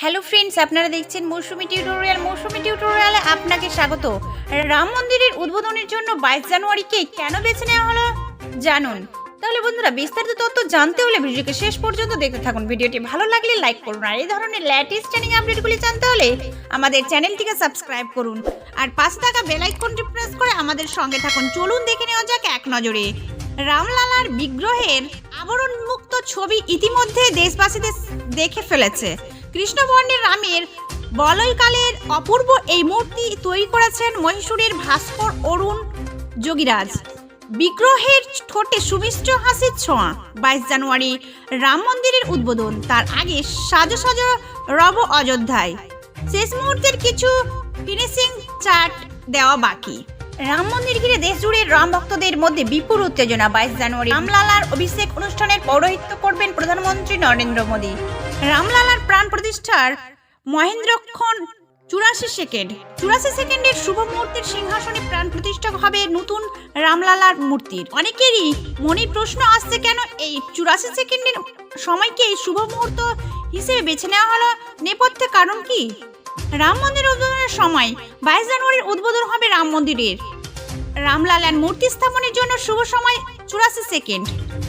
Hello friends আপনারা দেখছেন মৌসুমি tutorial মৌসুমি টিউটোরিয়ালে আপনাকে স্বাগত। রাম মন্দিরের উদ্বোধনের জন্য বাইশ জানুয়ারিকে কেন বেছে নেওয়া হলো? জানুন। তাহলে বন্ধুরা, বিস্তারিত তথ্য জানতে হলে ভিডিওকে শেষ পর্যন্ত দেখতে থাকুন। ভিডিওটি ভালো লাগলে লাইক করুন। আর এই ধরনের লেটেস্ট ট্রেনিং আপডেটগুলি জানতে হলে আমাদের চ্যানেলটিকে সাবস্ক্রাইব করুন। আর পাশে থাকা বেল আইকনটি প্রেস করে আমাদের সঙ্গে থাকুন। চলুন দেখে নেওয়া যাক এক নজরে। রামলালার বিগ্রহের আবরণ মুক্ত ছবি ইতিমধ্যে দেশবাসীদের দেখে ফেলেছে। কৃষ্ণবর্ণের রামের বলয়কালের অপূর্ব এই মূর্তি তৈরি করেছেন মহীশূরের ভাস্কর অরুণ যোগীরাজ। বিগ্রহের ঠোঁটে সুমিষ্ট হাসির ছোঁয়া, বাইশ জানুয়ারি রাম মন্দিরের উদ্বোধন, তার আগে সাজো সাজো রব অযোধ্যায়। শেষ মুহূর্তের কিছু ফিনিশিং চার্ট দেওয়া বাকি। রাম মন্দির ঘিরে দেশ জুড়ে রাম ভক্তদের মধ্যে বিপুল উত্তেজনা, বাইশ জানুয়ারি রামলালার অভিষেক অনুষ্ঠানের পৌরোহিত্য করবেন প্রধানমন্ত্রী নরেন্দ্র মোদী। রামলালার প্রাণ প্রতিষ্ঠার মহেন্দ্রক্ষণ চুরাশি সেকেন্ড। চুরাশি সেকেন্ডের শুভ মুহূর্তের সিংহাসনে প্রাণ প্রতিষ্ঠা হবে নতুন রামলালার মূর্তির। অনেকেরই মনে প্রশ্ন আসছে কেন এই চুরাশি সেকেন্ডের সময়কে শুভ মুহূর্ত হিসেবে বেছে নেওয়া হলো? নেপথ্যে কারণ কি? রাম মন্দির উদ্বোধনের সময় বাইশ জানুয়ারির উদ্বোধন হবে রাম মন্দিরের। রামলালার মূর্তি স্থাপনের জন্য শুভ সময় চুরাশি সেকেন্ড।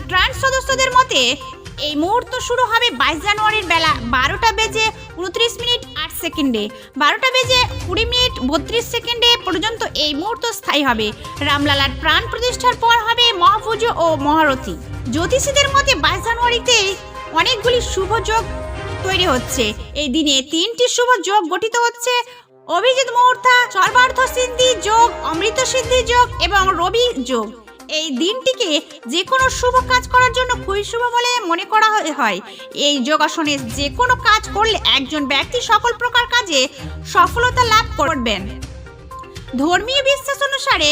ট্রান্স সদস্যদের মতে এই মুহূর্ত শুরু হবে বাইশ জানুয়ারির বেলা বারোটা বেজে উনত্রিশ মিনিট আট সেকেন্ডে। বারোটা বেজে কুড়ি মিনিট বত্রিশ সেকেন্ডে পর্যন্ত এই মুহূর্ত স্থায়ী হবে। রামলালার প্রাণ প্রতিষ্ঠার পর হবে মহাপুজো ও মহারথী। জ্যোতিষীদের মতে বাইশ জানুয়ারিতে অনেকগুলি শুভ যোগ তৈরি হচ্ছে। এই দিনে তিনটি শুভ যোগ গঠিত হচ্ছে। অভিজিৎ মুহূর্তা সর্বার্থ সিদ্ধি যোগ, অমৃত সিদ্ধি যোগ এবং রবি যোগ। এই দিনটিকে যে কোনো শুভ কাজ করার জন্য খুবই শুভ বলে মনে করা হয়। এই যোগাসনে যে কোনো কাজ করলে একজন ব্যক্তি সকল প্রকার কাজে সফলতা লাভ করবেন। ধর্মীয় বিশ্বাস অনুসারে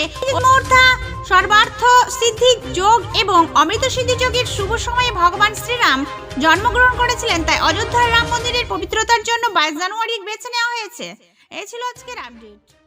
সর্বার্থ, সিদ্ধি, যোগ এবং অমৃত সিদ্ধি যোগের শুভ সময়ে ভগবান শ্রীরাম জন্মগ্রহণ করেছিলেন, তাই অযোধ্যার রাম মন্দিরের পবিত্রতার জন্য বাইশ জানুয়ারি বেছে নেওয়া হয়েছে। এই ছিল আজকের আপডেট